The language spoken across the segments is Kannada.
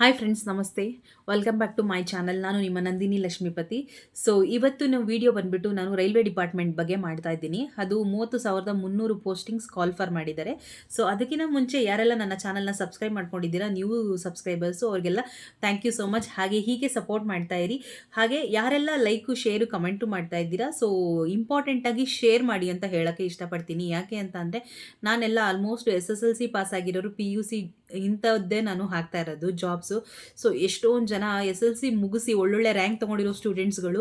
ಹಾಯ್ ಫ್ರೆಂಡ್ಸ್ ನಮಸ್ತೆ. Welcome back to my channel ನಾನು ನಿಮ್ಮ ನಂದಿನಿ ಲಕ್ಷ್ಮೀಪತಿ. ಸೊ ಇವತ್ತಿನ ವಿಡಿಯೋ ಬಂದುಬಿಟ್ಟು ನಾನು ರೈಲ್ವೆ ಡಿಪಾರ್ಟ್ಮೆಂಟ್ ಬಗ್ಗೆ ಮಾಡ್ತಾ ಇದ್ದೀನಿ. ಅದು ಮೂವತ್ತು ಸಾವಿರದ ಮುನ್ನೂರು ಪೋಸ್ಟಿಂಗ್ಸ್ ಕಾಲ್ ಫಾರ್ ಮಾಡಿದ್ದಾರೆ. ಸೊ ಅದಕ್ಕಿಂತ ಮುಂಚೆ ಯಾರೆಲ್ಲ ನನ್ನ ಚಾನಲ್ನ ಸಬ್ಸ್ಕ್ರೈಬ್ ಮಾಡ್ಕೊಂಡಿದ್ದೀರಾ, ನೀವು ಸಬ್ಸ್ಕ್ರೈಬರ್ಸು ಅವ್ರಿಗೆಲ್ಲ ಥ್ಯಾಂಕ್ ಯು ಸೋ ಮಚ್ ಹಾಗೆ ಹೀಗೆ ಸಪೋರ್ಟ್ ಮಾಡ್ತಾ ಇರಿ. ಹಾಗೆ ಯಾರೆಲ್ಲ ಲೈಕು ಶೇರು ಕಮೆಂಟು ಮಾಡ್ತಾ ಇದ್ದೀರಾ ಸೊ ಇಂಪಾರ್ಟೆಂಟಾಗಿ ಶೇರ್ ಮಾಡಿ ಅಂತ ಹೇಳೋಕ್ಕೆ ಇಷ್ಟಪಡ್ತೀನಿ. ಯಾಕೆ ಅಂತ ಅಂದರೆ, ನಾನೆಲ್ಲ almost S S L C pass ಆಗಿರೋರು ಪಿ ಯು ಸಿ ಇಂಥದ್ದೇ ನಾನು ಹಾಕ್ತಾ ಇರೋದು ಜಾಬ್ಸು ಸೊ ಎಷ್ಟೊಂದು ಜನ ಎಸ್ ಎಲ್ ಸಿ ಮುಗಿಸಿ ಒಳ್ಳೊಳ್ಳೆ ರ್ಯಾಂಕ್ ತೊಗೊಂಡಿರೋ ಸ್ಟೂಡೆಂಟ್ಸ್ಗಳು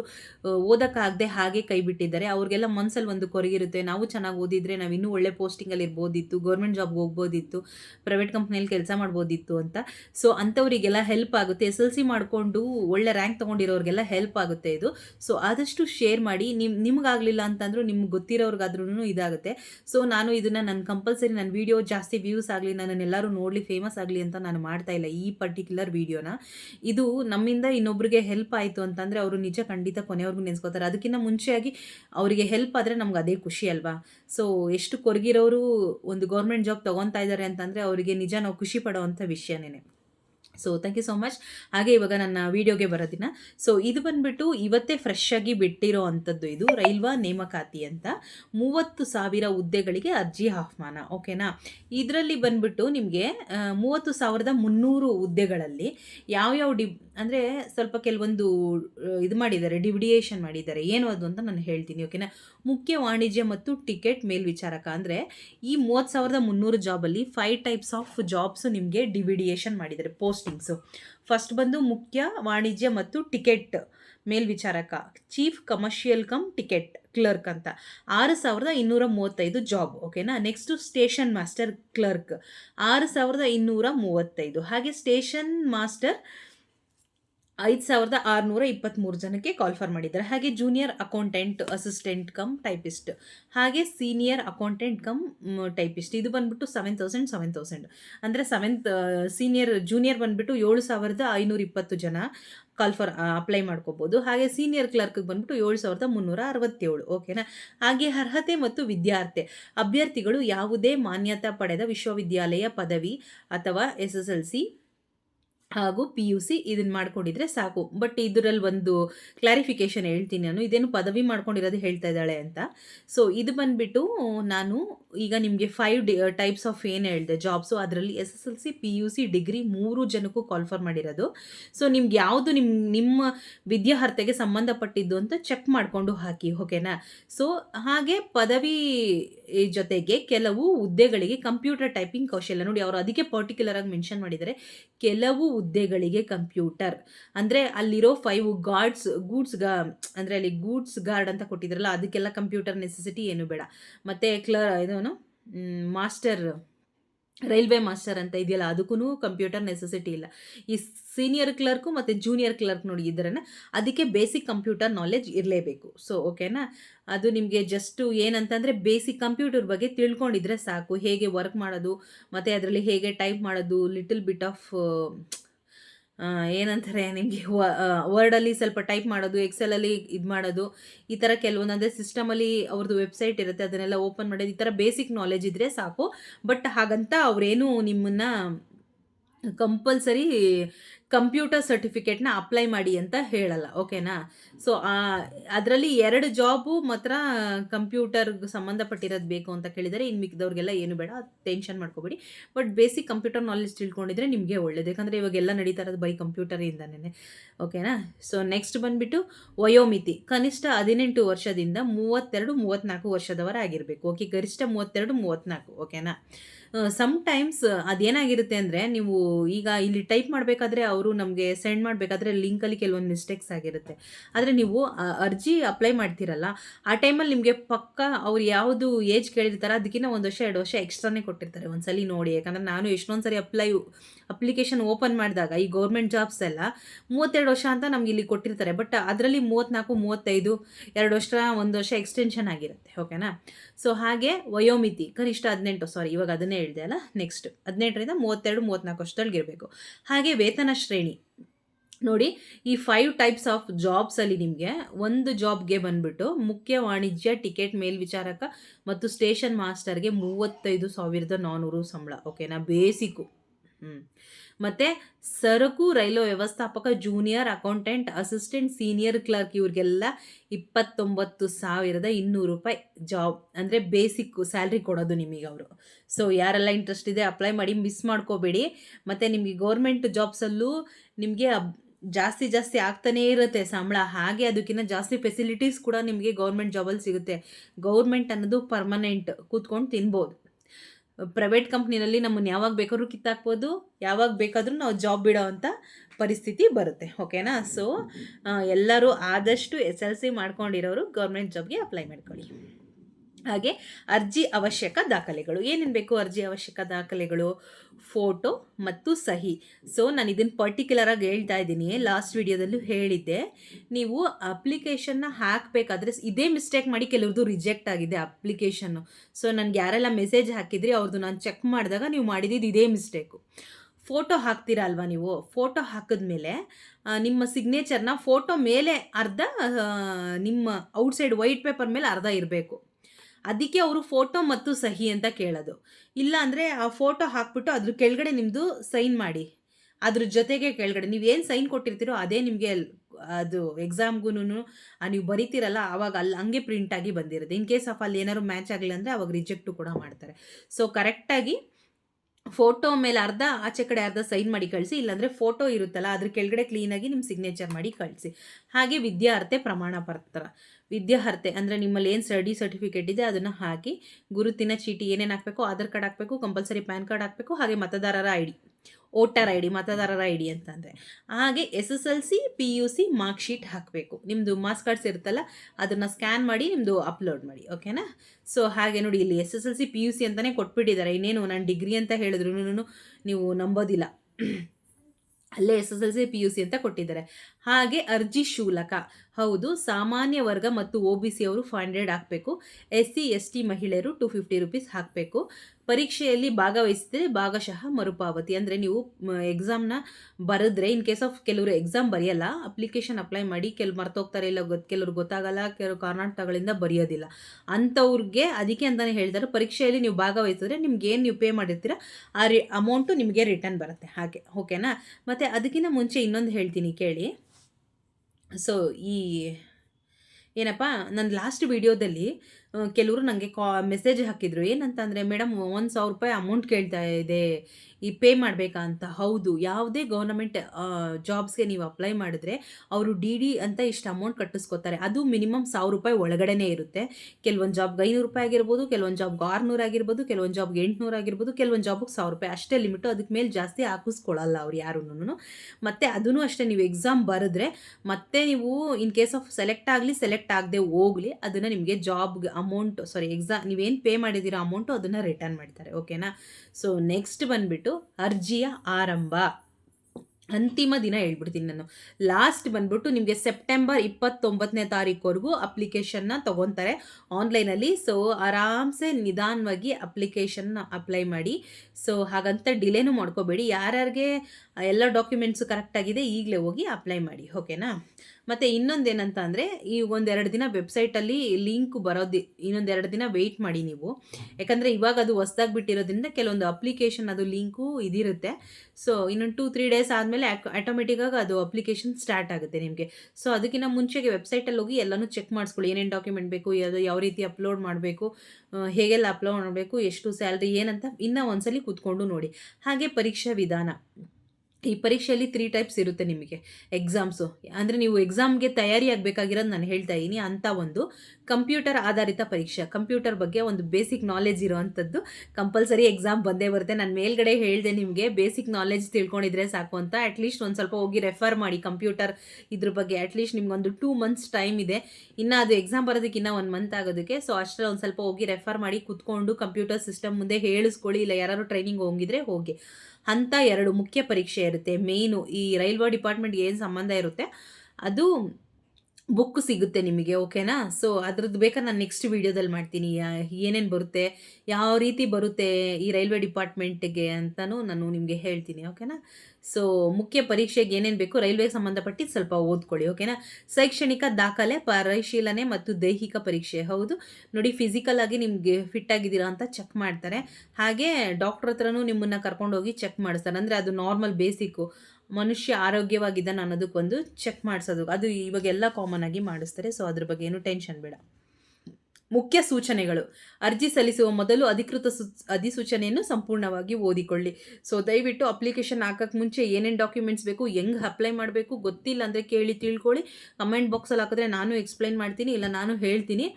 ಓದೋಕ್ಕಾಗದೆ ಹಾಗೆ ಕೈ ಬಿಟ್ಟಿದ್ದಾರೆ. ಅವ್ರಿಗೆಲ್ಲ ಮನಸ್ಸಲ್ಲಿ ಒಂದು ಕೊರಗಿರುತ್ತೆ ನಾವು ಚೆನ್ನಾಗಿ ಓದಿದರೆ ನಾವು ಇನ್ನೂ ಒಳ್ಳೆ ಪೋಸ್ಟಿಂಗಲ್ಲಿ ಇರ್ಬೋದಿತ್ತು ಗೌರ್ಮೆಂಟ್ ಜಾಬ್ಗೆ ಹೋಗ್ಬೋದಿತ್ತು ಪ್ರೈವೇಟ್ ಕಂಪ್ನಿಯಲ್ಲಿ ಕೆಲಸ ಮಾಡ್ಬೋದಿತ್ತು ಅಂತ. ಸೊ ಅಂಥವರಿಗೆಲ್ಲ ಹೆಲ್ಪ್ ಆಗುತ್ತೆ. ಎಸ್ ಎಲ್ ಸಿ ಮಾಡಿಕೊಂಡು ಒಳ್ಳೆ ರ್ಯಾಂಕ್ ತೊಗೊಂಡಿರೋರಿಗೆಲ್ಲ ಹೆಲ್ಪ್ ಆಗುತ್ತೆ ಇದು. ಸೊ ಆದಷ್ಟು ಶೇರ್ ಮಾಡಿ, ನಿಮ್, ನಿಮಗಾಗಲಿಲ್ಲ ಅಂತಂದರೂ ನಿಮ್ಗೆ ಗೊತ್ತಿರೋರ್ಗಾದ್ರೂ ಇದಾಗುತ್ತೆ. ಸೊ ನಾನು ಇದನ್ನು ನನ್ನ ಕಂಪಲ್ಸರಿ ನನ್ನ ವೀಡಿಯೋ ಜಾಸ್ತಿ ವ್ಯೂಸ್ ಆಗಲಿ, ನನ್ನನ್ನೆಲ್ಲರೂ ನೋಡಲಿ ಫೇಮಸ್ ಆಗಲಿ ಅಂತ ನಾನು ಮಾಡ್ತಾ ಇಲ್ಲ ಈ ಪರ್ಟಿಕ್ಯುಲರ್ ವೀಡಿಯೋನ ಇದು ನಮ್ಮಿಂದ ಇನ್ನೊಬ್ರಿಗೆ ಹೆಲ್ಪ್ ಆಯಿತು ಅಂತಂದರೆ ಅವರು ನಿಜ ಖಂಡಿತ ಕೊನೆಯವ್ರಿಗೂ ನೆನೆಸ್ಕೋತಾರೆ. ಅದಕ್ಕಿಂತ ಮುಂಚೆಯಾಗಿ ಅವರಿಗೆ ಹೆಲ್ಪ್ ಆದರೆ ನಮ್ಗೆ ಅದೇ ಖುಷಿ ಅಲ್ವಾ? ಸೊ ಎಷ್ಟು ಕೊರಗಿರೋರು ಒಂದು ಗೌರ್ಮೆಂಟ್ ಜಾಬ್ ತೊಗೊತಾ ಇದ್ದಾರೆ ಅಂತಂದರೆ ಅವರಿಗೆ ನಿಜ ನಾವು ಖುಷಿ ಪಡೋವಂಥ ವಿಷಯನೇ so thank you so much ಹಾಗೆ ಇವಾಗ ನನ್ನ ವೀಡಿಯೋಗೆ ಬರೋದಿನ ಸೊ ಇದು ಬಂದುಬಿಟ್ಟು ಇವತ್ತೇ ಫ್ರೆಶ್ ಆಗಿ ಬಿಟ್ಟಿರೋ ಅಂಥದ್ದು ಇದು ರೈಲ್ವಾ ನೇಮಕಾತಿ ಅಂತ. ಮೂವತ್ತು ಸಾವಿರ ಹುದ್ದೆಗಳಿಗೆ ಅರ್ಜಿ ಆಹ್ವಾನ ಓಕೆನಾ ಇದರಲ್ಲಿ ಬಂದುಬಿಟ್ಟು ನಿಮಗೆ ಮೂವತ್ತು ಸಾವಿರದ ಮುನ್ನೂರು ಹುದ್ದೆಗಳಲ್ಲಿ ಯಾವ್ಯಾವ ಡಿ, ಅಂದರೆ ಸ್ವಲ್ಪ ಕೆಲವೊಂದು ಇದು ಮಾಡಿದ್ದಾರೆ, ಡಿವಿಡಿಯೇಷನ್ ಮಾಡಿದ್ದಾರೆ. ಏನು ಅದು ಅಂತ ನಾನು ಹೇಳ್ತೀನಿ ಓಕೆನಾ ಮುಖ್ಯ ವಾಣಿಜ್ಯ ಮತ್ತು ಟಿಕೆಟ್ ಮೇಲ್ವಿಚಾರಕ ಅಂದರೆ ಈ ಮೂವತ್ತು ಸಾವಿರದ ಮುನ್ನೂರು ಜಾಬಲ್ಲಿ ಫೈವ್ ಟೈಪ್ಸ್ ಆಫ್ ಜಾಬ್ಸು ನಿಮಗೆ ಡಿವಿಡಿಯೇಷನ್ ಮಾಡಿದ್ದಾರೆ ಪೋಸ್ಟಿಂಗ್ಸು ಫಸ್ಟ್ ಬಂದು ಮುಖ್ಯ, ವಾಣಿಜ್ಯ ಮತ್ತು ticket ಮೇಲ್ವಿಚಾರಕ chief commercial cum ticket clerk ಅಂತ. ಆರು ಸಾವಿರದ ಇನ್ನೂರ ಮೂವತ್ತೈದು ಜಾಬ್ ಓಕೆನಾ ನೆಕ್ಸ್ಟು ಸ್ಟೇಷನ್ ಮಾಸ್ಟರ್ ಕ್ಲರ್ಕ್ ಆರು ಸಾವಿರದ ಇನ್ನೂರ ಮೂವತ್ತೈದು. ಹಾಗೆ ಸ್ಟೇಷನ್ ಮಾಸ್ಟರ್ ಐದು ಸಾವಿರದ ಆರುನೂರ ಇಪ್ಪತ್ತ್ಮೂರು ಜನಕ್ಕೆ ಕಾಲ್ಫರ್ ಮಾಡಿದ್ದಾರೆ. ಹಾಗೆ junior accountant assistant cum typist ಹಾಗೆ ಸೀನಿಯರ್ ಅಕೌಂಟೆಂಟ್ ಕಮ್ ಟೈಪಿಸ್ಟ್ ಇದು ಬಂದ್ಬಿಟ್ಟು ಸೆವೆನ್ ತೌಸಂಡ್ ಸೆವೆನ್ ತೌಸಂಡ್ ಅಂದರೆ ಸೆವೆಂತ್ ಸೀನಿಯರ್ ಜೂನಿಯರ್ ಬಂದುಬಿಟ್ಟು ಏಳು ಸಾವಿರದ ಐನೂರ ಇಪ್ಪತ್ತು ಜನ ಕಾಲ್ ಫಾರ್ ಅಪ್ಲೈ ಮಾಡ್ಕೋಬೋದು. ಹಾಗೆ ಸೀನಿಯರ್ ಕ್ಲರ್ಕ್ಗೆ ಬಂದ್ಬಿಟ್ಟು ಏಳು ಸಾವಿರದ ಮುನ್ನೂರ ಅರವತ್ತೇಳು ಓಕೆನಾ ಹಾಗೆ ಅರ್ಹತೆ ಮತ್ತು ವಿದ್ಯಾರ್ಥಿ. ಅಭ್ಯರ್ಥಿಗಳು ಯಾವುದೇ ಮಾನ್ಯತಾ ಪಡೆದ ವಿಶ್ವವಿದ್ಯಾಲಯ ಪದವಿ ಅಥವಾ ಎಸ್ ಎಸ್ ಎಲ್ ಸಿ ಹಾಗೂ ಪಿ ಯು ಸಿ ಇದನ್ನು ಮಾಡ್ಕೊಂಡಿದ್ರೆ ಸಾಕು. ಬಟ್ ಇದರಲ್ಲಿ ಒಂದು ಕ್ಲಾರಿಫಿಕೇಷನ್ ಹೇಳ್ತೀನಿ ನಾನು. ಇದೇನು ಪದವಿ ಮಾಡ್ಕೊಂಡಿರೋದು ಹೇಳ್ತಾ ಇದ್ದಾಳೆ ಅಂತ. ಸೊ ಇದು ಬಂದುಬಿಟ್ಟು ನಾನು ಈಗ ನಿಮಗೆ ಫೈವ್ ಡಿ ಟೈಪ್ಸ್ ಆಫ್ ಏನು ಹೇಳಿದೆ ಜಾಬ್ಸು ಅದರಲ್ಲಿ S S L C P U C degree ಮೂರು ಜನಕ್ಕೂ ಕಾಲ್ಫರ್ ಮಾಡಿರೋದು. ಸೊ ನಿಮ್ಗೆ ಯಾವುದು ನಿಮ್ಮ ನಿಮ್ಮ ವಿದ್ಯಾರ್ಹತೆಗೆ ಸಂಬಂಧಪಟ್ಟಿದ್ದು ಅಂತ ಚೆಕ್ ಮಾಡಿಕೊಂಡು ಹಾಕಿ ಓಕೆನಾ ಸೊ ಹಾಗೆ ಪದವಿ ಜೊತೆಗೆ ಕೆಲವು ಹುದ್ದೆಗಳಿಗೆ ಕಂಪ್ಯೂಟರ್ ಟೈಪಿಂಗ್ ಕೌಶಲ್ಯ. ನೋಡಿ, ಅವರು ಅದಕ್ಕೆ ಪರ್ಟಿಕ್ಯುಲರ್ ಆಗಿ ಮೆನ್ಷನ್ ಮಾಡಿದ್ದಾರೆ. ಕೆಲವು ಹುದ್ದೆಗಳಿಗೆ ಕಂಪ್ಯೂಟರ್. ಅಂದರೆ ಅಲ್ಲಿರೋ ಫೈವ್ ಗಾರ್ಡ್ಸ್ ಗೂಡ್ಸ್ ಗಾ, ಅಂದರೆ ಅಲ್ಲಿ ಗೂಡ್ಸ್ ಗಾರ್ಡ್ ಅಂತ ಕೊಟ್ಟಿದ್ರಲ್ಲ, ಅದಕ್ಕೆಲ್ಲ ಕಂಪ್ಯೂಟರ್ ನೆಸೆಸಿಟಿ ಏನು ಬೇಡ. ಮತ್ತು ಕ್ಲ ಇದನ್ನು ಮಾಸ್ಟರ್ ರೈಲ್ವೆ ಮಾಸ್ಟರ್ ಅಂತ ಇದೆಯಲ್ಲ ಅದಕ್ಕೂ ಕಂಪ್ಯೂಟರ್ ನೆಸೆಸಿಟಿ ಇಲ್ಲ. ಈ ಸೀನಿಯರ್ ಕ್ಲರ್ಕು ಮತ್ತು ಜೂನಿಯರ್ ಕ್ಲರ್ಕ್ ನೋಡಿ ಅದಕ್ಕೆ ಬೇಸಿಕ್ ಕಂಪ್ಯೂಟರ್ ನಾಲೆಜ್ ಇರಲೇಬೇಕು. ಸೊ ಓಕೆನಾ ಅದು ನಿಮಗೆ ಜಸ್ಟು ಏನಂತಂದರೆ ಬೇಸಿಕ್ ಕಂಪ್ಯೂಟರ್ ಬಗ್ಗೆ ತಿಳ್ಕೊಂಡಿದ್ರೆ ಸಾಕು. ಹೇಗೆ ವರ್ಕ್ ಮಾಡೋದು, ಮತ್ತು ಅದರಲ್ಲಿ ಹೇಗೆ ಟೈಪ್ ಮಾಡೋದು ಲಿಟಲ್ ಬಿಟ್ ಆಫ್ ಏನಂತಾರೆ ನಿಮಗೆ ವರ್ಡಲ್ಲಿ ಸ್ವಲ್ಪ ಟೈಪ್ ಮಾಡೋದು, ಎಕ್ಸೆಲಲ್ಲಿ ಇದು ಮಾಡೋದು, ಈ ಥರ ಕೆಲವೊಂದು, ಅಂದರೆ ಸಿಸ್ಟಮಲ್ಲಿ ಅವ್ರದ್ದು ವೆಬ್ಸೈಟ್ ಇರುತ್ತೆ, ಅದನ್ನೆಲ್ಲ ಓಪನ್ ಮಾಡೋದು ಈ ಥರ ಬೇಸಿಕ್ ನಾಲೆಜ್ ಇದ್ದರೆ ಸಾಕು. ಬಟ್ ಹಾಗಂತ ಅವರೇನು ನಿಮ್ಮನ್ನು ಕಂಪಲ್ಸರಿ ಕಂಪ್ಯೂಟರ್ ಸರ್ಟಿಫಿಕೇಟ್ನ ಅಪ್ಲೈ ಮಾಡಿ ಅಂತ ಹೇಳಲ್ಲ, ಓಕೆನಾ? ಸೊ ಅದರಲ್ಲಿ ಎರಡು ಜಾಬು ಮಾತ್ರ ಕಂಪ್ಯೂಟರ್ಗೆ ಸಂಬಂಧಪಟ್ಟಿರೋದು ಬೇಕು ಅಂತ ಕೇಳಿದರೆ ಇನ್ನು ಮಿಕ್ಕಿದವ್ರಿಗೆಲ್ಲ ಏನು ಬೇಡ ಟೆನ್ಷನ್ ಮಾಡ್ಕೋಬೇಡಿ. ಬಟ್ ಬೇಸಿಕ್ ಕಂಪ್ಯೂಟರ್ ನಾಲೆಜ್ ತಿಳ್ಕೊಂಡಿದ್ರೆ ನಿಮಗೆ ಒಳ್ಳೇದು, ಯಾಕಂದರೆ ಇವಾಗೆಲ್ಲ ನಡೀತಾ ಇರೋದು ಬೈ ಕಂಪ್ಯೂಟರಿಂದನೇ ಓಕೆನಾ? ಸೊ ನೆಕ್ಸ್ಟ್ ಬಂದುಬಿಟ್ಟು ವಯೋಮಿತಿ, ಕನಿಷ್ಠ ಹದಿನೆಂಟು ವರ್ಷದಿಂದ ಮೂವತ್ತೆರಡು, ಮೂವತ್ತ್ನಾಲ್ಕು ವರ್ಷದವರಾಗಿರಬೇಕು, ಓಕೆ? ಗರಿಷ್ಠ ಮೂವತ್ತೆರಡು, ಮೂವತ್ತ್ನಾಲ್ಕು, ಓಕೆನಾ? ಸಮ್ಟೈಮ್ಸ್ ಅದೇನಾಗಿರುತ್ತೆ ಅಂದರೆ ನೀವು ಈಗ ಇಲ್ಲಿ ಟೈಪ್ ಮಾಡಬೇಕಾದ್ರೆ ಅವರು ನಮಗೆ ಸೆಂಡ್ ಮಾಡಬೇಕಾದ್ರೆ ಲಿಂಕಲ್ಲಿ ಕೆಲವೊಂದು ಮಿಸ್ಟೇಕ್ಸ್ ಆಗಿರುತ್ತೆ. ಆದರೆ ನೀವು ಅರ್ಜಿ ಅಪ್ಲೈ ಮಾಡ್ತೀರಲ್ಲ, ಆ ಟೈಮಲ್ಲಿ ನಿಮಗೆ ಪಕ್ಕ ಅವ್ರು ಯಾವುದು ಏಜ್ ಕೇಳಿರ್ತಾರೆ ಅದಕ್ಕಿಂತ ಒಂದು ವರ್ಷ, ಎರಡು ವರ್ಷ ಎಕ್ಸ್ಟ್ರಾನೇ ಕೊಟ್ಟಿರ್ತಾರೆ. ಒಂದ್ಸಲಿ ನೋಡಿ, ಯಾಕಂದರೆ ನಾನು ಎಷ್ಟೊಂದು ಸರಿ ಅಪ್ಲೈ ಅಪ್ಲಿಕೇಶನ್ ಓಪನ್ ಮಾಡಿದಾಗ, ಈ ಗೌರ್ಮೆಂಟ್ ಜಾಬ್ಸ್ ಎಲ್ಲ ಮೂವತ್ತೆರಡು ವರ್ಷ ಅಂತ ನಮ್ಗೆ ಇಲ್ಲಿ ಕೊಟ್ಟಿರ್ತಾರೆ. ಬಟ್ ಅದರಲ್ಲಿ ಮೂವತ್ತ್ನಾಲ್ಕು ಮೂವತ್ತೈದು, ಎರಡು ವರ್ಷ, ಒಂದು ವರ್ಷ ಎಕ್ಸ್ಟೆನ್ಷನ್ ಆಗಿರುತ್ತೆ. ಓಕೆನಾ ಸೊ ಹಾಗೆ ವಯೋಮಿತಿ, ಕನಿಷ್ಠ ಹದಿನೆಂಟು ಸಾರಿ ಇವಾಗ ಅದನ್ನೇ ಹೇಳಿದೆ ಅಲ್ಲ? ನೆಕ್ಸ್ಟ್ ಹದಿನೆಂಟರಿಂದ ಮೂವತ್ತೆರಡು ಮೂವತ್ತ್ನಾಲ್ಕು ವರ್ಷದೊಳಗಿರಬೇಕು ಹಾಗೆ ವೇತನ ಶ್ರೇಣಿ. ನೋಡಿ, ಈ ಫೈವ್ ಟೈಪ್ಸ್ ಆಫ್ ಜಾಬ್ಸಲ್ಲಿ ನಿಮಗೆ ಒಂದು ಜಾಬ್ಗೆ ಬಂದ್ಬಿಟ್ಟು ಮುಖ್ಯ ವಾಣಿಜ್ಯ ಟಿಕೆಟ್ ಮೇಲ್ವಿಚಾರಕ ಮತ್ತು ಸ್ಟೇಷನ್ ಮಾಸ್ಟರ್ಗೆ ಮೂವತ್ತೈದು ಸಾವಿರದ ನಾನ್ನೂರು ಸಂಬಳ ಓಕೆನಾ ಬೇಸಿಕ್ಕು ಮತ್ತು ಸರಕು ರೈಲು ವ್ಯವಸ್ಥಾಪಕ junior accountant assistant senior clerk ಇವ್ರಿಗೆಲ್ಲ ಇಪ್ಪತ್ತೊಂಬತ್ತು ಸಾವಿರದ ಇನ್ನೂರು ರೂಪಾಯಿ ಜಾಬ್ ಅಂದರೆ ಬೇಸಿಕ್ ಸ್ಯಾಲ್ರಿ ಕೊಡೋದು ನಿಮಗೆ ಅವರು. ಸೊ ಯಾರೆಲ್ಲ ಇಂಟ್ರೆಸ್ಟ್ ಇದೆ ಅಪ್ಲೈ ಮಾಡಿ ಮಿಸ್ ಮಾಡ್ಕೋಬೇಡಿ. ಮತ್ತು ನಿಮಗೆ ಗೌರ್ಮೆಂಟ್ ಜಾಬ್ಸಲ್ಲೂ ನಿಮಗೆ ಜಾಸ್ತಿ ಜಾಸ್ತಿ ಆಗ್ತಾನೇ ಇರುತ್ತೆ ಸಂಬಳ. ಹಾಗೆ ಅದಕ್ಕಿಂತ ಜಾಸ್ತಿ ಫೆಸಿಲಿಟೀಸ್ ಕೂಡ ನಿಮಗೆ ಗೌರ್ಮೆಂಟ್ ಜಾಬಲ್ಲಿ ಸಿಗುತ್ತೆ. ಗೌರ್ಮೆಂಟ್ ಅನ್ನೋದು ಪರ್ಮನೆಂಟ್ ಕೂತ್ಕೊಂಡು ತಿನ್ಬೋದು. ಪ್ರೈವೇಟ್ ಕಂಪ್ನಿನಲ್ಲಿ ನಮ್ಮನ್ನು ಯಾವಾಗ ಬೇಕಾದ್ರೂ ಕಿತ್ತಾಕ್ಬೋದು, ಯಾವಾಗ ಬೇಕಾದರೂ ನಾವು ಜಾಬ್ ಬಿಡೋ ಅಂತ ಪರಿಸ್ಥಿತಿ ಬರುತ್ತೆ ಓಕೆನಾ ಸೊ ಎಲ್ಲರೂ ಆದಷ್ಟು ಎಸ್ ಎಲ್ ಸಿ ಮಾಡ್ಕೊಂಡಿರೋರು ಗೌರ್ಮೆಂಟ್ ಜಾಬ್ಗೆ ಅಪ್ಲೈ ಮಾಡ್ಕೊಳ್ಳಿ. ಹಾಗೆ ಅರ್ಜಿ ಅವಶ್ಯಕ ದಾಖಲೆಗಳು. ಏನೇನು ಬೇಕು ಅರ್ಜಿ ಅವಶ್ಯಕ ದಾಖಲೆಗಳು? ಫೋಟೋ ಮತ್ತು ಸಹಿ. ಸೊ ನಾನು ಇದನ್ನು ಪರ್ಟಿಕ್ಯುಲರಾಗಿ ಹೇಳ್ತಾ ಇದ್ದೀನಿ. ಲಾಸ್ಟ್ ವಿಡಿಯೋದಲ್ಲೂ ಹೇಳಿದ್ದೆ. ನೀವು ಅಪ್ಲಿಕೇಶನ್ನ ಹಾಕಬೇಕಾದ್ರೆ ಇದೇ ಮಿಸ್ಟೇಕ್ ಮಾಡಿ ಕೆಲವ್ರದ್ದು ರಿಜೆಕ್ಟ್ ಆಗಿದೆ ಅಪ್ಲಿಕೇಶನ್ನು ಸೊ ನನಗೆ ಯಾರೆಲ್ಲ ಮೆಸೇಜ್ ಹಾಕಿದ್ರಿ ಅವ್ರದ್ದು ನಾನು ಚೆಕ್ ಮಾಡಿದಾಗ ನೀವು ಮಾಡಿದ್ದು ಇದೇ ಮಿಸ್ಟೇಕು ಫೋಟೋ ಹಾಕ್ತೀರಾ ಅಲ್ವಾ ನೀವು? ಫೋಟೋ ಹಾಕಿದ್ಮೇಲೆ ನಿಮ್ಮ ಸಿಗ್ನೇಚರ್ನ ಫೋಟೋ ಮೇಲೆ ಅರ್ಧ ನಿಮ್ಮ ಔಟ್ಸೈಡ್ ವೈಟ್ ಪೇಪರ್ ಮೇಲೆ ಅರ್ಧ ಇರಬೇಕು. ಅದಕ್ಕೆ ಅವರು ಫೋಟೋ ಮತ್ತು ಸಹಿ ಅಂತ ಕೇಳೋದು. ಇಲ್ಲ ಅಂದರೆ ಆ ಫೋಟೋ ಹಾಕ್ಬಿಟ್ಟು ಅದ್ರ ಕೆಳಗಡೆ ನಿಮ್ಮದು ಸೈನ್ ಮಾಡಿ. ಅದ್ರ ಜೊತೆಗೆ ಕೆಳಗಡೆ, ನೀವು ಏನು ಸೈನ್ ಕೊಟ್ಟಿರ್ತೀರೋ ಅದೇ ನಿಮಗೆ ಅದು ಎಕ್ಸಾಮ್ಗೂ ನೀವು ಬರಿತೀರಲ್ಲ ಆವಾಗ ಅಲ್ಲಿ ಹಂಗೆ ಪ್ರಿಂಟಾಗಿ ಬಂದಿರುತ್ತೆ. ಇನ್ ಕೇಸ್ ಆಫ್ ಅಲ್ಲಿ ಏನಾದ್ರು ಮ್ಯಾಚ್ ಆಗಲಿಲ್ಲ ಅಂದರೆ ಅವಾಗ ರಿಜೆಕ್ಟು ಕೂಡ ಮಾಡ್ತಾರೆ. ಸೊ ಕರೆಕ್ಟಾಗಿ ಫೋಟೋ ಮೇಲೆ ಅರ್ಧ, ಆಚೆ ಕಡೆ ಅರ್ಧ ಸೈನ್ ಮಾಡಿ ಕಳಿಸಿ, ಇಲ್ಲಾಂದರೆ ಫೋಟೋ ಇರುತ್ತಲ್ಲ, ಅದ್ರ ಕೆಳಗಡೆ ಕ್ಲೀನಾಗಿ ನಿಮ್ಮ ಸಿಗ್ನೇಚರ್ ಮಾಡಿ ಕಳಿಸಿ. ಹಾಗೆ ವಿದ್ಯಾರ್ಥಿ ಪ್ರಮಾಣ ಪತ್ರ ವಿದ್ಯಾರ್ಹತೆ ಅಂದರೆ ನಿಮ್ಮಲ್ಲಿ ಏನು ಸ್ಟಡಿ ಸರ್ಟಿಫಿಕೇಟ್ ಇದೆ ಅದನ್ನು ಹಾಕಿ, ಗುರುತಿನ ಚೀಟಿ ಏನೇನು ಹಾಕಬೇಕು, ಆಧಾರ್ ಕಾರ್ಡ್ ಹಾಕಬೇಕು ಕಂಪಲ್ಸರಿ ಪ್ಯಾನ್ ಕಾರ್ಡ್ ಹಾಕಬೇಕು, ಹಾಗೆ ಮತದಾರರ I D voter I D, ಮತದಾರರ ಐ ಡಿ ಅಂತಂದರೆ. ಹಾಗೆ S S L C P U C mark sheet ಹಾಕಬೇಕು. ನಿಮ್ಮದು ಮಾರ್ಕ್ಸ್ ಕಾರ್ಡ್ಸ್ ಇರುತ್ತಲ್ಲ, ಅದನ್ನು ಸ್ಕ್ಯಾನ್ ಮಾಡಿ ನಿಮ್ಮದು ಅಪ್ಲೋಡ್ ಮಾಡಿ ಓಕೆನಾ ಸೊ ಹಾಗೆ ನೋಡಿ, ಇಲ್ಲಿ S S L C P U C ಅಂತಲೇ ಕೊಟ್ಬಿಟ್ಟಿದ್ದಾರೆ. ಇನ್ನೇನು ನಾನು ಡಿಗ್ರಿ ಅಂತ ಹೇಳಿದ್ರು ನೀವು ನಂಬೋದಿಲ್ಲ. ಅಲ್ಲೇ S S L C P U C ಅಂತ ಕೊಟ್ಟಿದ್ದಾರೆ. ಹಾಗೆ ಅರ್ಜಿ ಶೂಲಕ. ಹೌದು, ಸಾಮಾನ್ಯ ವರ್ಗ ಮತ್ತು ಒ ಬಿ ಸಿ ಅವರು ಫೈವ್ ಹಂಡ್ರೆಡ್ ಹಾಕಬೇಕು. ಎಸ್ ಸಿ ಎಸ್ ಟಿ ಮಹಿಳೆಯರು ಟು ಫಿಫ್ಟಿ ರುಪೀಸ್ ಹಾಕಬೇಕು. ಪರೀಕ್ಷೆಯಲ್ಲಿ ಭಾಗವಹಿಸಿದ್ರೆ ಭಾಗಶಃ ಮರುಪಾವತಿ. ಅಂದರೆ ನೀವು ಎಕ್ಸಾಮ್ನ ಬರೆದ್ರೆ ಇನ್ ಕೇಸ್ ಆಫ್ ಕೆಲವರು ಎಕ್ಸಾಮ್ ಬರೆಯಲ್ಲ ಅಪ್ಲಿಕೇಶನ್ ಅಪ್ಲೈ ಮಾಡಿ ಕೆಲವು ಮರ್ತೋಗ್ತಾರೆ ಇಲ್ಲ ಗೊತ್ತು ಕೆಲವ್ರು ಗೊತ್ತಾಗಲ್ಲ ಕೆಲವು ಕಾರಣಗಳಿಂದ ಬರೆಯೋದಿಲ್ಲ. ಅಂಥವ್ರಿಗೆ ಅದಕ್ಕೆ ಅಂತಲೇ ಹೇಳ್ತಾರೆ, ಪರೀಕ್ಷೆಯಲ್ಲಿ ನೀವು ಭಾಗವಹಿಸಿದ್ರೆ ನಿಮ್ಗೆ ಏನು ನೀವು ಪೇ ಮಾಡಿರ್ತೀರ, ಆ ರಿ ಅಮೌಂಟು ನಿಮಗೆ ರಿಟರ್ನ್ ಬರುತ್ತೆ. ಹಾಗೆ ಓಕೆನಾ ಮತ್ತು ಅದಕ್ಕಿಂತ ಮುಂಚೆ ಇನ್ನೊಂದು ಹೇಳ್ತೀನಿ ಕೇಳಿ. ಸೊ ಈ, ಏನಪ್ಪ ನನ್ನ ಲಾಸ್ಟ್ ವಿಡಿಯೋದಲ್ಲಿ ಕೆಲವರು ನನಗೆ ಕಾ ಮೆಸೇಜ್ ಹಾಕಿದ್ರು. ಏನಂತಂದರೆ, ಮೇಡಮ್, ಒಂದು ಸಾವಿರ ರೂಪಾಯಿ ಅಮೌಂಟ್ ಕೇಳ್ತಾ ಇದೆ. ಈ ಪೇ ಮಾಡಬೇಕಾ ಅಂತ? ಹೌದು. ಯಾವುದೇ ಗೌರ್ನಮೆಂಟ್ ಜಾಬ್ಸ್ಗೆ ನೀವು ಅಪ್ಲೈ ಮಾಡಿದ್ರೆ ಅವರು ಡಿ ಡಿ ಅಂತ ಇಷ್ಟು ಅಮೌಂಟ್ ಕಟ್ಟಿಸ್ಕೋತಾರೆ. ಅದು ಮಿನಿಮಮ್ ಸಾವಿರ ರೂಪಾಯಿ ಒಳಗಡೆನೇ ಇರುತ್ತೆ. ಕೆಲವೊಂದು ಜಾಬ್ಗೆ ಐನೂರು ರೂಪಾಯಿ ಆಗಿರ್ಬೋದು, ಕೆಲವೊಂದು ಜಾಬ್ಗೆ ಆರುನೂರು ಆಗಿರ್ಬೋದು, ಕೆಲವೊಂದು ಜಾಬ್ಗೆ ಎಂಟುನೂರು ಆಗಿರ್ಬೋದು, ಕೆಲವೊಂದು ಜಾಬ್ಗೆ ಸಾವಿರ ರೂಪಾಯಿ. ಅಷ್ಟೇ ಲಿಮಿಟು ಅದಕ್ಕೆ ಮೇಲೆ ಜಾಸ್ತಿ ಹಾಕಿಸ್ಕೊಳ್ಳಲ್ಲ ಅವ್ರು ಯಾರೂ ಮತ್ತು ಅದೂ ಅಷ್ಟೇ, ನೀವು ಎಕ್ಸಾಮ್ ಬರೆದ್ರೆ ಮತ್ತೆ ನೀವು ಇನ್ ಕೇಸ್ ಆಫ್ ಸೆಲೆಕ್ಟ್ ಆಗಲಿ ಸೆಲೆಕ್ಟ್ ಆಗದೆ ಹೋಗಲಿ, ಅದನ್ನು ನಿಮಗೆ ಜಾಬ್ಗೆ ಅಮೌಂಟ್ ಸಾರಿ ಎಕ್ಸಾ ನೀವೇನು ಪೇ ಮಾಡಿದ್ದೀರೋ ಅಮೌಂಟು ಅದನ್ನು ರಿಟರ್ನ್ ಮಾಡ್ತಾರೆ ಓಕೆನಾ ಸೊ ನೆಕ್ಸ್ಟ್ ಬಂದುಬಿಟ್ಟು ಅರ್ಜಿಯ ಆರಂಭ. ಅಂತಿಮ ದಿನ ಹೇಳ್ಬಿಡ್ತೀನಿ ನಾನು. ಲಾಸ್ಟ್ ಬಂದ್ಬಿಟ್ಟು ನಿಮಗೆ ಸೆಪ್ಟೆಂಬರ್ ಇಪ್ಪತ್ತೊಂಬತ್ತನೇ ತಾರೀಕುವರೆಗೂ ಅಪ್ಲಿಕೇಶನ್ನ ತೊಗೊತಾರೆ. ಆನ್ಲೈನಲ್ಲಿ ಸೊ ಆರಾಮ್ಸೆ ನಿಧಾನವಾಗಿ ಅಪ್ಲಿಕೇಶನ್ನ ಅಪ್ಲೈ ಮಾಡಿ. ಸೊ ಹಾಗಂತ ಡಿಲೇನೂ ಮಾಡ್ಕೋಬೇಡಿ. ಯಾರ್ಯಾರಿಗೆ ಎಲ್ಲ ಡಾಕ್ಯುಮೆಂಟ್ಸು ಕರೆಕ್ಟಾಗಿದೆ ಈಗಲೇ ಹೋಗಿ ಅಪ್ಲೈ ಮಾಡಿ ಓಕೆನಾ ಮತ್ತು ಇನ್ನೊಂದೇನಂತ ಅಂದರೆ ಈ ಒಂದೆರಡು ದಿನ ವೆಬ್ಸೈಟಲ್ಲಿ ಲಿಂಕ್ ಬರೋದು, ಇನ್ನೊಂದೆರಡು ದಿನ ವೆಯ್ಟ್ ಮಾಡಿ ನೀವು. ಯಾಕಂದರೆ ಇವಾಗ ಅದು ಹೊಸ್ದಾಗಿ ಬಿಟ್ಟಿರೋದ್ರಿಂದ ಕೆಲವೊಂದು ಅಪ್ಲಿಕೇಶನ್ ಅದು ಲಿಂಕು ಇದಿರುತ್ತೆ. ಸೊ ಇನ್ನೊಂದು ಟೂ ತ್ರೀ ಡೇಸ್ ಆದಮೇಲೆ ಆಟೋಮೆಟಿಕ್ಕಾಗಿ ಅದು ಅಪ್ಲಿಕೇಶನ್ ಸ್ಟಾರ್ಟ್ ಆಗುತ್ತೆ ನಿಮಗೆ. ಸೊ ಅದಕ್ಕಿಂತ ಮುಂಚೆಗೆ ವೆಬ್ಸೈಟಲ್ಲಿ ಹೋಗಿ ಎಲ್ಲನೂ ಚೆಕ್ ಮಾಡಿಸ್ಕೊಳ್ಳಿ. ಏನೇನು ಡಾಕ್ಯುಮೆಂಟ್ ಬೇಕು ಅದು ಯಾವ ರೀತಿ ಅಪ್ಲೋಡ್ ಮಾಡಬೇಕು ಹೇಗೆಲ್ಲ ಅಪ್ಲೋಡ್ ಮಾಡಬೇಕು, ಎಷ್ಟು ಸ್ಯಾಲ್ರಿ ಏನಂತ ಇನ್ನೂ ಒಂದ್ಸಲಿ ಕೂತ್ಕೊಂಡು ನೋಡಿ. ಹಾಗೆ ಪರೀಕ್ಷಾ ವಿಧಾನ. ಈ ಪರೀಕ್ಷೆಯಲ್ಲಿ ತ್ರೀ ಟೈಪ್ಸ್ ಇರುತ್ತೆ ನಿಮಗೆ. ಎಕ್ಸಾಮ್ಸು ಅಂದರೆ ನೀವು ಎಕ್ಸಾಮ್ಗೆ ತಯಾರಿ ಆಗಬೇಕಾಗಿರೋದು ನಾನು ಹೇಳ್ತಾ ಇದ್ದೀನಿ ಅಂಥ ಒಂದು ಕಂಪ್ಯೂಟರ್ ಆಧಾರಿತ ಪರೀಕ್ಷೆ. ಕಂಪ್ಯೂಟರ್ ಬಗ್ಗೆ ಒಂದು ಬೇಸಿಕ್ ನಾಲೆಜ್ ಇರೋವಂಥದ್ದು. ಕಂಪಲ್ಸರಿ ಎಕ್ಸಾಮ್ ಬಂದೇ ಬರುತ್ತೆ. ನಾನು ಮೇಲ್ಗಡೆ ಹೇಳಿದೆ ನಿಮಗೆ ಬೇಸಿಕ್ ನಾಲೆಜ್ ತಿಳ್ಕೊಂಡಿದ್ರೆ ಸಾಕು ಅಂತ. ಅಟ್ಲೀಸ್ಟ್ ಒಂದು ಸ್ವಲ್ಪ ಹೋಗಿ ರೆಫರ್ ಮಾಡಿ ಕಂಪ್ಯೂಟರ್ ಇದ್ರ ಬಗ್ಗೆ. ಅಟ್ಲೀಸ್ಟ್ ನಿಮ್ಗೊಂದು ಟೂ ಮಂತ್ಸ್ ಟೈಮ್ ಇದೆ. ಇನ್ನು ಅದು ಎಕ್ಸಾಮ್ ಬರೋದಕ್ಕೆ ಇನ್ನೂ ಒಂದು ಮಂತ್ ಆಗೋದಕ್ಕೆ. ಸೊ ಅಷ್ಟರಲ್ಲಿ ಒಂದು ಸ್ವಲ್ಪ ಹೋಗಿ ರೆಫರ್ ಮಾಡಿ ಕುತ್ಕೊಂಡು ಕಂಪ್ಯೂಟರ್ ಸಿಸ್ಟಮ್ ಮುಂದೆ ಹೇಳಿಸ್ಕೊಳ್ಳಿ. ಇಲ್ಲ ಯಾರು ಟ್ರೈನಿಂಗ್ ಹೋಗಿದ್ರೆ ಹೋಗಿ. ಅಂತ ಎರಡು ಮುಖ್ಯ ಪರೀಕ್ಷೆ ಇರುತ್ತೆ. ಮೇಯ್ನು ಈ ರೈಲ್ವೆ ಡಿಪಾರ್ಟ್ಮೆಂಟ್ಗೆ ಏನು ಸಂಬಂಧ ಇರುತ್ತೆ, ಅದು ಬುಕ್ ಸಿಗುತ್ತೆ ನಿಮಗೆ ಓಕೆನಾ ಸೊ ಅದ್ರದ್ದು ಬೇಕಾದ ನಾನು ನೆಕ್ಸ್ಟ್ ವೀಡಿಯೋದಲ್ಲಿ ಮಾಡ್ತೀನಿ. ಏನೇನು ಬರುತ್ತೆ, ಯಾವ ರೀತಿ ಬರುತ್ತೆ ಈ ರೈಲ್ವೆ ಡಿಪಾರ್ಟ್ಮೆಂಟ್ಗೆ ಅಂತಲೂ ನಾನು ನಿಮಗೆ ಹೇಳ್ತೀನಿ ಓಕೆನಾ ಸೊ ಮುಖ್ಯ ಪರೀಕ್ಷೆಗೆ ಏನೇನು ಬೇಕು ರೈಲ್ವೆಗೆ ಸಂಬಂಧಪಟ್ಟಿದ್ದು ಸ್ವಲ್ಪ ಓದ್ಕೊಳ್ಳಿ ಓಕೆನಾ ಶೈಕ್ಷಣಿಕ ದಾಖಲೆ, ಪರಿಶೀಲನೆ ಮತ್ತು ದೈಹಿಕ ಪರೀಕ್ಷೆ, ಹೌದು? ನೋಡಿ ಫಿಸಿಕಲ್ ಆಗಿ ನಿಮಗೆ ಫಿಟ್ ಆಗಿದ್ದೀರಾ ಅಂತ ಚೆಕ್ ಮಾಡ್ತಾರೆ. ಹಾಗೆ ಡಾಕ್ಟ್ರ್ ಹತ್ರನೂ ನಿಮ್ಮನ್ನು ಕರ್ಕೊಂಡೋಗಿ ಚೆಕ್ ಮಾಡಿಸ್ತಾರೆ. ಅಂದರೆ ಅದು ನಾರ್ಮಲ್ ಬೇಸಿಕ್ಕು ಮನುಷ್ಯ ಆರೋಗ್ಯವಾಗಿದ್ದಾನೆ ಅನ್ನೋದಕ್ಕೊಂದು ಚೆಕ್ ಮಾಡಿಸೋದು. ಅದು ಇವಾಗೆಲ್ಲ ಕಾಮನ್ ಆಗಿ ಮಾಡಿಸ್ತಾರೆ. ಸೊ ಅದ್ರ ಬಗ್ಗೆ ಏನು ಟೆನ್ಷನ್ ಬೇಡ. ಮುಖ್ಯ ಸೂಚನೆಗಳು. ಅರ್ಜಿ ಸಲ್ಲಿಸುವ ಮೊದಲು ಅಧಿಕೃತ ಸು, ಅಧಿಸೂಚನೆಯನ್ನು ಸಂಪೂರ್ಣವಾಗಿ ಓದಿಕೊಳ್ಳಿ. ಸೊ ದಯವಿಟ್ಟು ಅಪ್ಲಿಕೇಶನ್ ಹಾಕಕ್ಕೆ ಮುಂಚೆ ಏನೇನು ಡಾಕ್ಯುಮೆಂಟ್ಸ್ ಬೇಕು, ಹೆಂಗೆ ಅಪ್ಲೈ ಮಾಡಬೇಕು ಗೊತ್ತಿಲ್ಲ ಅಂದರೆ ಕೇಳಿ ತಿಳ್ಕೊಳ್ಳಿ. ಕಮೆಂಟ್ ಬಾಕ್ಸಲ್ಲಿ ಹಾಕಿದ್ರೆ ನಾನು ಎಕ್ಸ್ಪ್ಲೈನ್ ಮಾಡ್ತೀನಿ, ಇಲ್ಲ ನಾನು ಹೇಳ್ತೀನಿ.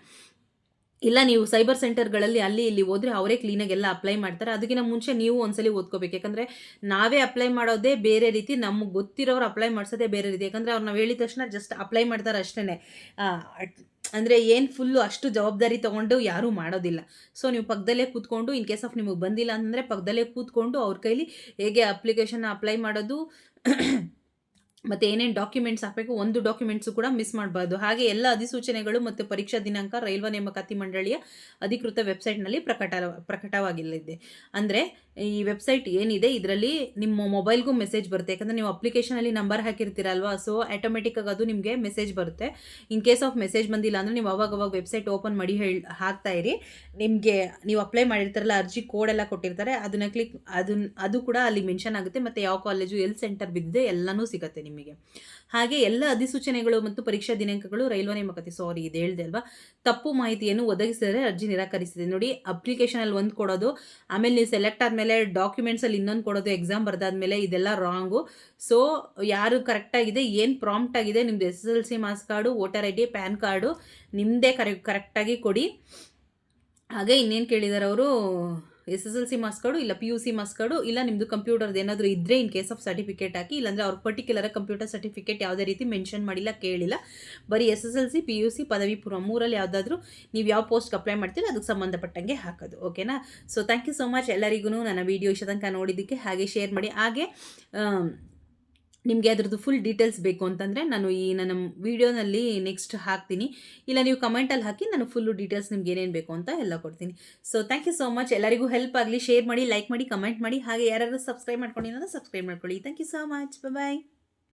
ಇಲ್ಲ ನೀವು ಸೈಬರ್ ಸೆಂಟರ್ಗಳಲ್ಲಿ ಅಲ್ಲಿ ಇಲ್ಲಿ ಹೋದರೆ ಅವರೇ ಕ್ಲೀನಾಗಿ ಎಲ್ಲ ಅಪ್ಲೈ ಮಾಡ್ತಾರೆ. ಅದಕ್ಕಿಂತ ಮುಂಚೆ ನೀವು ಒಂದ್ಸಲಿ ಓದ್ಕೋಬೇಕು. ಯಾಕಂದರೆ ನಾವೇ ಅಪ್ಲೈ ಮಾಡೋದೇ ಬೇರೆ ರೀತಿ, ನಮ್ಗೆ ಗೊತ್ತಿರೋರು ಅಪ್ಲೈ ಮಾಡಿಸೋದೇ ಬೇರೆ ರೀತಿ. ಯಾಕಂದರೆ ಅವ್ರು ನಾವು ಹೇಳಿದ ತಕ್ಷಣ ಜಸ್ಟ್ ಅಪ್ಲೈ ಮಾಡ್ತಾರೆ ಅಷ್ಟೇ ಅಂದರೆ ಏನು ಫುಲ್ಲು ಅಷ್ಟು ಜವಾಬ್ದಾರಿ ತೊಗೊಂಡು ಯಾರೂ ಮಾಡೋದಿಲ್ಲ. ಸೊ ನೀವು ಪಕ್ಕದಲ್ಲೇ ಕೂತ್ಕೊಂಡು ಇನ್ ಕೇಸ್ ಆಫ್ ನಿಮಗೆ ಬಂದಿಲ್ಲ ಅಂದರೆ ಪಕ್ಕದಲ್ಲೇ ಕೂತ್ಕೊಂಡು ಅವ್ರ ಕೈಲಿ ಹೇಗೆ ಅಪ್ಲಿಕೇಶನ್ ಅಪ್ಲೈ ಮಾಡೋದು ಮತ್ತು ಏನೇನು ಡಾಕ್ಯುಮೆಂಟ್ಸ್ ಹಾಕಬೇಕು, ಒಂದು ಡಾಕ್ಯುಮೆಂಟ್ಸು ಕೂಡ ಮಿಸ್ ಮಾಡಬಾರ್ದು. ಹಾಗೆ ಎಲ್ಲ ಅಧಿಸೂಚನೆಗಳು ಮತ್ತು ಪರೀಕ್ಷಾ ದಿನಾಂಕ, ರೈಲ್ವೆ ನೇಮಕಾತಿ ಮಂಡಳಿಯ ಅಧಿಕೃತ ವೆಬ್ಸೈಟ್ನಲ್ಲಿ ಪ್ರಕಟ, ಪ್ರಕಟವಾಗಿಲ್ಲದೆ. ಅಂದರೆ ಈ ವೆಬ್ಸೈಟ್ ಏನಿದೆ, ಇದರಲ್ಲಿ ನಿಮ್ಮ ಮೊಬೈಲ್ಗೂ ಮೆಸೇಜ್ ಬರುತ್ತೆ. ಯಾಕಂದರೆ ನೀವು ಅಪ್ಲಿಕೇಶನಲ್ಲಿ ನಂಬರ್ ಹಾಕಿರ್ತೀರಲ್ವಾ ಸೊ ಆಟೋಮೆಟಿಕ್ಕಾಗಿ ಅದು ನಿಮಗೆ ಮೆಸೇಜ್ ಬರುತ್ತೆ. ಇನ್ ಕೇಸ್ ಆಫ್ ಮೆಸೇಜ್ ಬಂದಿಲ್ಲ ಅಂದರೆ ನೀವು ಅವಾಗ ವೆಬ್ಸೈಟ್ ಓಪನ್ ಮಾಡಿ ಹೇಳಿ, ಹಾಕ್ತಾ ಇರಿ. ನಿಮಗೆ, ನೀವು ಅಪ್ಲೈ ಮಾಡಿರ್ತಾರಲ್ಲ, ಅರ್ಜಿ ಕೋಡ್ ಎಲ್ಲ ಕೊಟ್ಟಿರ್ತಾರೆ, ಅದನ್ನ ಕ್ಲಿಕ್ ಅದನ್ನ ಅದು ಕೂಡ ಅಲ್ಲಿ ಮೆನ್ಷನ್ ಆಗುತ್ತೆ. ಮತ್ತು ಯಾವ ಕಾಲೇಜು ಎಲ್ ಸೆಂಟರ್ ಬಿದ್ದಿದೆ, ಎಲ್ಲನೂ ಸಿಗುತ್ತೆ ಹಾಗೆ ಎಲ್ಲ ಅಧಿಸೂಚನೆಗಳು ಮತ್ತು ಪರೀಕ್ಷಾ ದಿನಾಂಕಗಳು ರೈಲ್ವೆ ನೇಮಕಾತಿ ಸಾರಿ ಇದು ಹೇಳಿದೆ ಅಲ್ವಾ? ತಪ್ಪು ಮಾಹಿತಿಯನ್ನು ಒದಗಿಸಿದರೆ ಅರ್ಜಿ ನಿರಾಕರಿಸಿದೆ. ನೋಡಿ ಅಪ್ಲಿಕೇಶನಲ್ಲಿ ಒಂದು ಕೊಡೋದು, ಆಮೇಲೆ ನೀವು ಸೆಲೆಕ್ಟ್ ಆದಮೇಲೆ ಡಾಕ್ಯುಮೆಂಟ್ಸಲ್ಲಿ ಇನ್ನೊಂದು ಕೊಡೋದು ಎಕ್ಸಾಮ್ ಬರೆದಾದ್ಮೇಲೆ ಇದೆಲ್ಲ ರಾಂಗು ಸೊ ಯಾರು ಕರೆಕ್ಟಾಗಿದೆ ಏನು ಪ್ರಾಂಪ್ಟ್ ಆಗಿದೆ ನಿಮ್ಮದು S S L C marks card voter I D PAN card ನಿಮ್ಮದೇ ಕರೆ ಕರೆಕ್ಟಾಗಿ ಕೊಡಿ. ಹಾಗೆ ಇನ್ನೇನು ಕೇಳಿದ್ದಾರೆ ಅವರು? S S L C marks ಇಲ್ಲ ಪಿ ಯು ಸಿ ಮಾರ್ಕ್ಸ್ ಇಲ್ಲ ನಿಮ್ಮದು ಕಂಪ್ಯೂಟರ್ದು ಏನಾದರೂ ಇದ್ದರೆ ಇನ್ ಕೇಸ್ ಆಫ್ ಸರ್ಟಿಫಿಕೇಟ್ ಹಾಕಿ, ಇಲ್ಲಾಂದರೆ ಅವ್ರ ಪರ್ಟಿಕ್ಯುಲರ್ ಕಂಪ್ಯೂಟರ್ ಸರ್ಟಿಫಿಕೇಟ್ ಯಾವುದೇ ರೀತಿ ಮೆನ್ಷನ್ ಮಾಡಿಲ್ಲ, ಕೇಳಿಲ್ಲ. ಬರೀ S S L C, P U C, ಪದವಿ ಪೂರ್ವ ಮೂರಲ್ಲಿ ಯಾವುದಾದ್ರೂ ನೀವು ಯಾವ ಪೋಸ್ಟ್ಗೆ ಅಪ್ಲೈ ಮಾಡ್ತೀರೋ ಅದಕ್ಕೆ ಸಂಬಂಧಪಟ್ಟಂಗೆ ಹಾಕೋದು ಓಕೆನಾ so thank you so much ಎಲ್ಲರಿಗೂ ನನ್ನ ವೀಡಿಯೋ ಇಷ್ಟ ತನಕ ನೋಡಿದ್ದಕ್ಕೆ ಹಾಗೆ ಶೇರ್ ಮಾಡಿ. ಹಾಗೆ ನಿಮಗೆ ಅದ್ರದ್ದು ಫುಲ್ ಡೀಟೇಲ್ಸ್ ಬೇಕು ಅಂತಂದರೆ ನಾನು ಈ ನನ್ನ ವೀಡಿಯೋನಲ್ಲಿ ನೆಕ್ಸ್ಟ್ ಹಾಕ್ತೀನಿ. ಇಲ್ಲ, ನೀವು ಕಮೆಂಟಲ್ಲಿ ಹಾಕಿ ನಾನು ಫುಲ್ಲು ಡೀಟೇಲ್ಸ್ ನಿಮ್ಗೆ ಏನೇನು ಬೇಕು ಅಂತ ಎಲ್ಲ ಕೊಡ್ತೀನಿ. So thank you so much ಎಲ್ಲರಿಗೂ ಹೆಲ್ಪ್ ಆಗಲಿ ಶೇರ್ ಮಾಡಿ ಲೈಕ್ ಮಾಡಿ ಕಮೆಂಟ್ ಮಾಡಿ, ಹಾಗೆ ಯಾರು ಸಬ್ಸ್ಕ್ರೈಬ್ ಮಾಡ್ಕೊಂಡಿಲ್ಲ ಸಬ್ಸ್ಕ್ರೈಬ್ ಮಾಡ್ಕೊಳ್ಳಿ. Thank you so much bye